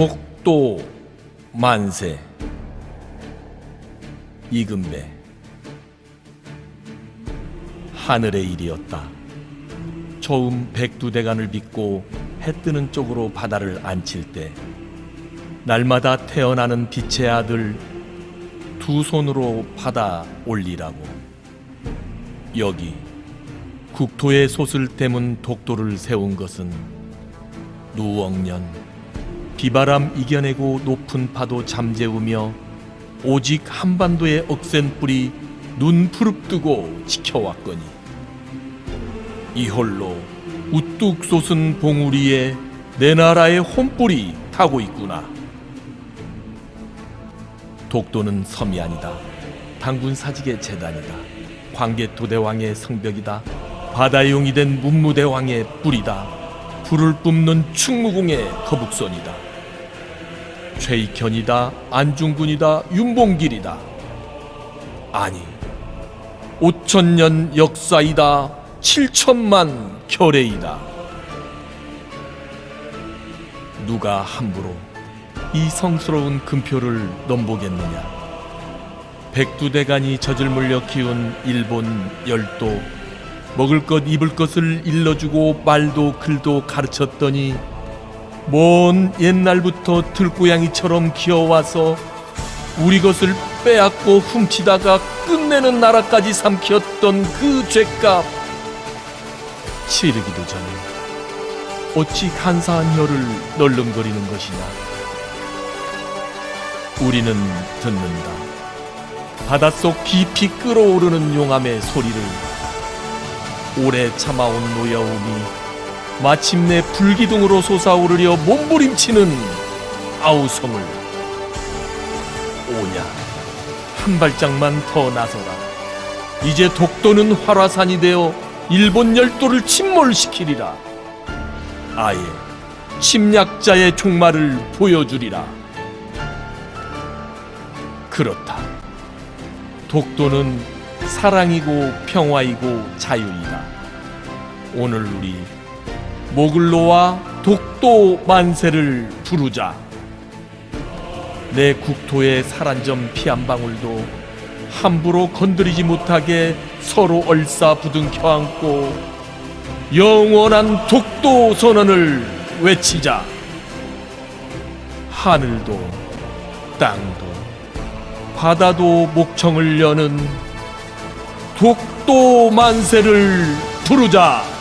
독도 만세 이금배 하늘의 일이었다. 처음 백두대간을 빚고 해 뜨는 쪽으로 바다를 안칠 때 날마다 태어나는 빛의 아들 두 손으로 받아 올리라고 여기 국토의 솥을 떼문 독도를 세운 것은 누억년 비바람 이겨내고 높은 파도 잠재우며 오직 한반도의 억센 뿌리 눈 푸릅뜨고 지켜왔거니 이홀로 우뚝 솟은 봉우리에 내 나라의 혼뿌리 타고 있구나. 독도는 섬이 아니다. 당군 사직의 재단이다. 광계 도대왕의 성벽이다. 바다용이 된 문무대왕의 뿔이다. 불을 뿜는 충무궁의 거북선이다 최익현이다 안중근이다 윤봉길이다. 아니 오천년 역사이다 칠천만 결의이다. 누가 함부로 이 성스러운 금표를 넘보겠느냐? 백두대간이 젖을 물려 키운 일본 열도 먹을 것 입을 것을 일러주고 말도 글도 가르쳤더니 먼 옛날부터 들고양이처럼 기어와서 우리 것을 빼앗고 훔치다가 끝내는 나라까지 삼켰던 그 죄값. 치르기도 전에 어찌 간사한 혀를 널름거리는 것이냐? 우리는 듣는다. 바닷속 깊이 끓어오르는 용암의 소리를 오래 참아온 노여움이 마침내 불기둥으로 솟아오르려 몸부림치는 아우성을. 오냐 한 발짝만 더 나서라. 이제 독도는 활화산이 되어 일본 열도를 침몰시키리라. 아예 침략자의 종말을 보여주리라. 그렇다. 독도는 사랑이고 평화이고 자유이다. 오늘 우리 놓아 독도 만세를 부르자 내 국토의 살한점피 한 방울도 함부로 건드리지 못하게 서로 얼싸 부둥 켜 안고 영원한 독도 선언을 외치자 하늘도 땅도 바다도 목청을 여는 독도 만세를 부르자.